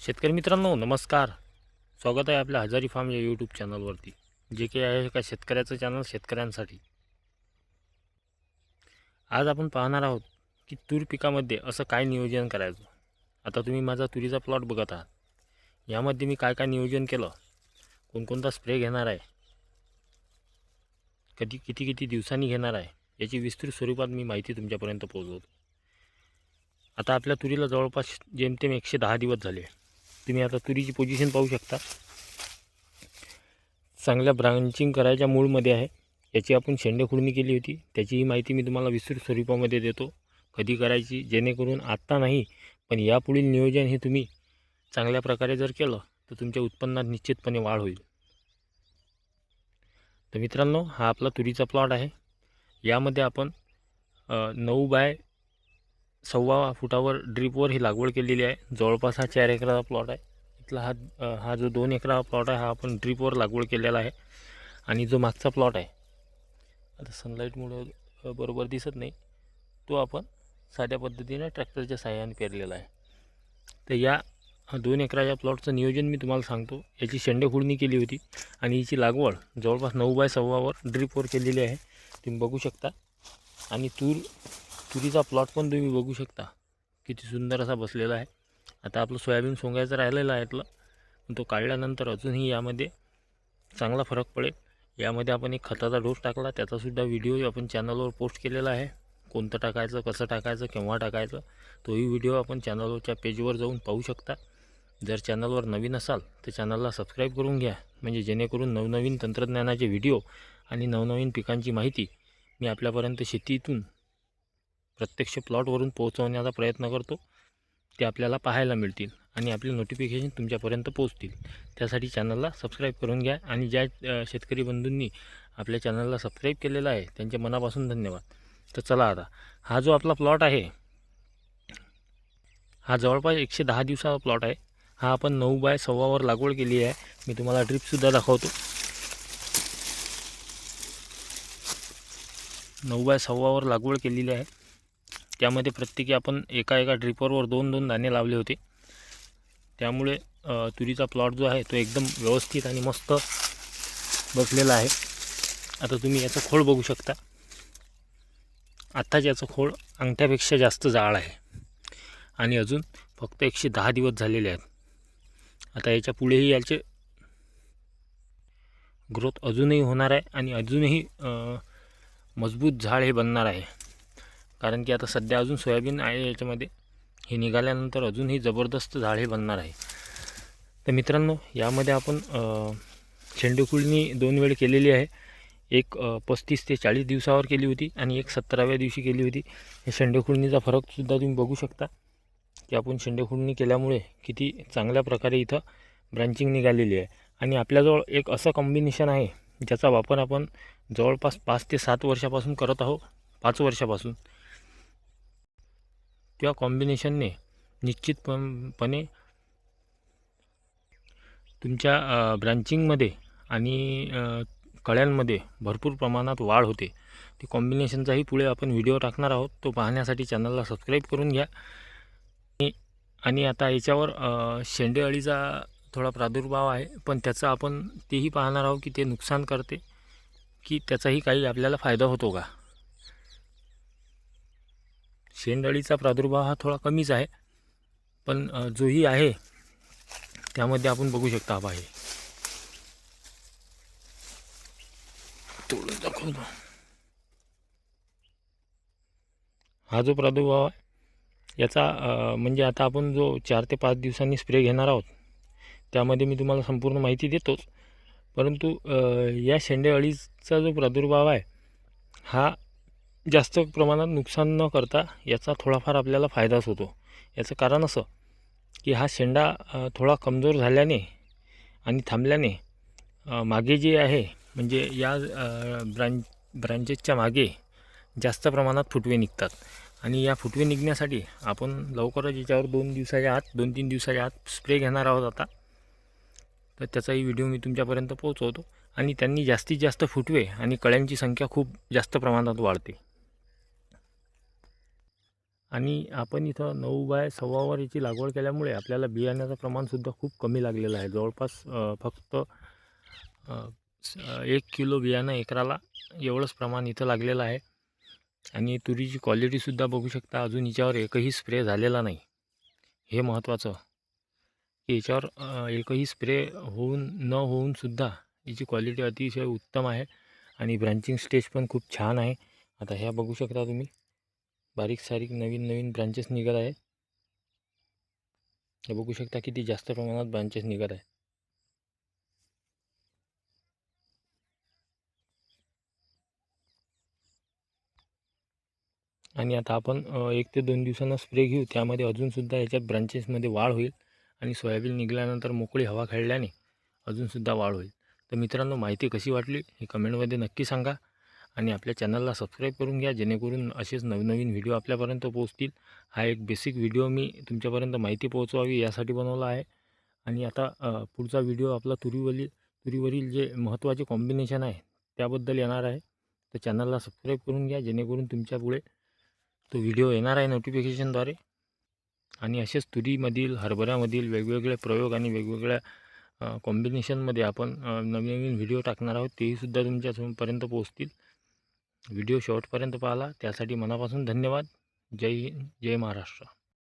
शेतकरी मित्रांनो नमस्कार. स्वागत आहे आपल्या हजारी फार्म या यूट्यूब चॅनलवरती जे काही आहे का शेतकऱ्याचं चॅनल शेतकऱ्यांसाठी. आज आपण पाहणार आहोत की तूर पिकामध्ये असं काय नियोजन करायचं. आता तुम्ही माझा तुरीचा प्लॉट बघत आहात. यामध्ये मी काय काय नियोजन केलं कोणकोणता स्प्रे घेणार आहे कधी किती किती दिवसांनी घेणार आहे याची विस्तृत स्वरूपात मी माहिती तुमच्यापर्यंत पोहोचवतो. आता आपल्या तुरीला जवळपास जेमतेम एकशे दहा दिवस झाले. तुम्ही आता तुरीची पोझिशन पाहू शकता. चांगल्या ब्रांचिंग करायच्या मूळमध्ये आहे. याची आपण शेंडे खुडणी केली होती. त्याचीही माहिती मी तुम्हाला विस्तृत स्वरूपामध्ये देतो. कधी करायची जेणेकरून आत्ता नाही पण यापुढील नियोजन हे तुम्ही चांगल्या प्रकारे जर केलं तर तुमच्या उत्पन्नात निश्चितपणे वाढ होईल. तर मित्रांनो हा आपला तुरीचा प्लॉट आहे. यामध्ये आपण नऊ बाय सव्वा फुटावर ड्रीपवर ही लागवड केलेली आहे. जवळपास हा चार एकराचा प्लॉट आहे. इथला हा हा जो दोन एकरा प्लॉट आहे हा आपण ड्रीपवर लागवड केलेला आहे. आणि जो मागचा प्लॉट आहे आता सनलाईटमुळं बरोबर दिसत नाही. तो आपण साध्या पद्धतीने ट्रॅक्टरच्या साह्याने पेरलेला आहे. तर या दोन एकराच्या प्लॉटचं नियोजन मी तुम्हाला सांगतो. याची शेंडे खुडणी केली होती. आणि हिची लागवड जवळपास नऊ बाय सव्वावर ड्रीपवर केलेली आहे. तुम्ही बघू शकता. आणि तूर तुरीचा प्लॉट पण तुम्ही बघू शकता. किती सुंदर असा बसलेला आहे. आता आपलं सोयाबीन सोंगायचं राहिलेलं आहे यातलं पण तो काढल्यानंतर अजूनही यामध्ये चांगला फरक पडेल. यामध्ये आपण एक खताचा डोस टाकला. त्याचासुद्धा व्हिडिओ आपण चॅनलवर पोस्ट केलेला आहे. कोणतं टाकायचं कसं टाकायचं केव्हा टाकायचं तोही व्हिडिओ आपण चॅनलवरच्या पेजवर जाऊन पाहू शकता. जर चॅनलवर नवीन असाल तर चॅनलला सबस्क्राईब करून घ्या. म्हणजे जेणेकरून नवनवीन तंत्रज्ञानाचे व्हिडिओ आणि नवनवीन पिकांची माहिती मी आपल्यापर्यंत शेतीतून प्रत्यक्ष प्लॉटवरून पोहोचवण्याचा प्रयत्न करतो. ते आपल्याला पाहायला मिळतील आणि आपले नोटिफिकेशन तुमच्यापर्यंत पोहोचतील. त्यासाठी चॅनलला सबस्क्राईब करून घ्या आणि ज्या शेतकरी बंधूंनी आपल्या चॅनलला सबस्क्राईब केलेलं आहे त्यांचे मनापासून धन्यवाद. तर चला आता हा जो आपला प्लॉट आहे हा जवळपास एकशे दहा दिवसाचा प्लॉट आहे. हा आपण नऊ बाय सव्वावर लागवड केली आहे. मी तुम्हाला ड्रीपसुद्धा दाखवतो. नऊ बाय सव्वावर लागवड केलेली आहे. त्यामध्ये प्रत्येकी आपण एका एका ड्रिपरवर दोन दोन दाणे लावले होते. त्यामुळे तुरीचा प्लॉट जो आहे तो एकदम व्यवस्थित आणि मस्त बसलेला आहे. आता तुम्ही याचं खोळ बघू शकता. आत्ताच याचं खोळ अंगठ्यापेक्षा जास्त जाळ आहे. आणि अजून फक्त एकशे दहा दिवस झालेले आहेत. आता याच्या पुढेही याचे ग्रोथ अजूनही होणार आहे आणि अजूनही मजबूत झाड हे बनणार आहे. कारण की आता सध्या अजून सोयाबीन आहे याच्यामध्ये. हे निघाल्यानंतर अजूनही जबरदस्त झाडे बनणार आहे. तर मित्रांनो यामध्ये आपण अ, दोन वेळ केलेली आहे. एक पस्तीस ते चाळीस दिवसावर केली होती आणि एक सत्तराव्या दिवशी केली होती. हे शेंडेखुळणीचा फरकसुद्धा तुम्ही बघू शकता. की आपण शेंडेखुळणी केल्यामुळे किती चांगल्या प्रकारे इथं ब्रँचिंग निघालेली आहे. आणि आपल्याजवळ एक असं कॉम्बिनेशन आहे ज्याचा वापर आपण जवळपास पाच ते सात वर्षापासून करत आहोत. पाच वर्षापासून. किंवा कॉम्बिनेशनने निश्चितपणे तुमच्या ब्रँचिंगमध्ये आणि कळ्यांमध्ये भरपूर प्रमाणात वाढ होते. ते कॉम्बिनेशनचाही पुढे आपण व्हिडिओ टाकणार आहोत. तो पाहण्यासाठी चॅनलला सबस्क्राईब करून घ्या. आणि- आणि आता याच्यावर शेंडे अळीचा थोडा प्रादुर्भाव आहे पण त्याचं आपण तेही पाहणार आहोत की ते नुकसान करते की त्याचाही काही आपल्याला फायदा होतो का? शेंडअळीचा प्रादुर्भाव हा थोडा कमीच आहे. पण जोही आहे त्यामध्ये आपण बघू शकता हा. आहे तोडून दाखवतो. हा जो प्रादुर्भाव आहे याचा म्हणजे आता आपण जो चार ते पाच दिवसांनी स्प्रे घेणार आहोत त्यामध्ये मी तुम्हाला संपूर्ण माहिती देतोच. परंतु या शेंडे अळीचा जो प्रादुर्भाव आहे हा जास्त प्रमाणात नुकसान न करता याचा थोडाफार आपल्याला फायदाच होतो. याचं कारण असं की हा शेंडा थोडा कमजोर झाल्याने आणि थांबल्याने मागे जे आहे म्हणजे या ब्रांच ब्रांचेसच्या मागे जास्त प्रमाणात फुटवे निघतात. आणि या फुटवे निघण्यासाठी आपण लवकरच याच्यावर दोन दिवसाच्या आत दोन तीन दिवसाच्या आत स्प्रे घेणार आहोत आता. तर त्याचाही व्हिडिओ मी तुमच्यापर्यंत पोहोचवतो. आणि त्यांनी जास्तीत जास्त फुटवे आणि कळ्यांची संख्या खूप जास्त प्रमाणात वाढते. आणि आपण इथं नऊ बाय सव्वावर याची लागवड केल्यामुळे आपल्याला बियाण्याचं प्रमाणसुद्धा खूप कमी लागलेलं आहे. जवळपास फक्त स- एक किलो बियाणं एकराला एवढंच प्रमाण इथं लागलेलं आहे. आणि तुरीची क्वालिटीसुद्धा बघू शकता अजून हिच्यावर एकही स्प्रे झालेला नाही. हे महत्त्वाचं की याच्यावर एकही स्प्रे होऊन न होऊनसुद्धा याची क्वालिटी अतिशय उत्तम आहे. आणि ब्रँचिंग स्टेज पण खूप छान आहे. आता ह्या बघू शकता तुम्ही. बारीक सारीक नवीन नवीन ब्रांचेस निघत आहे हे बघू शकता किती जास्त प्रमाणात ब्रांचेस निघत आहे आणि आता आपण एक ते दोन दिवसांना स्प्रे घेऊ. त्यामध्ये अजूनसुद्धा याच्यात ब्रांचेसमध्ये वाढ होईल. आणि सोयाबीन निघाल्यानंतर मोकळी हवा खेळल्याने अजूनसुद्धा वाढ होईल. तर मित्रांनो माहिती कशी वाटली हे कमेंटमध्ये नक्की सांगा. आणि आपल्या चॅनलला सबस्क्राईब करून घ्या जेणेकरून असेच नवनवीन व्हिडिओ आपल्यापर्यंत पोहोचतील. हा एक बेसिक व्हिडिओ मी तुमच्यापर्यंत माहिती पोहोचवावी यासाठी बनवला आहे. आणि आता पुढचा व्हिडिओ आपला तुरीवरील तुरीवरील जे महत्त्वाचे कॉम्बिनेशन आहे त्याबद्दल येणार आहे. तर चॅनलला सबस्क्राईब करून घ्या जेणेकरून तुमच्यापुढे तो व्हिडिओ येणार आहे नोटिफिकेशनद्वारे आणि असेच तुरीमधील हरभऱ्यामधील वेगवेगळे प्रयोग आणि वेगवेगळ्या कॉम्बिनेशनमध्ये आपण नवीन नवीन व्हिडिओ टाकणार आहोत तेहीसुद्धा तुमच्यापर्यंत पोहोचतील. व्हिडिओ शेवटपर्यंत पाहिला. त्यासाठी मनापासून धन्यवाद. जय जय महाराष्ट्र.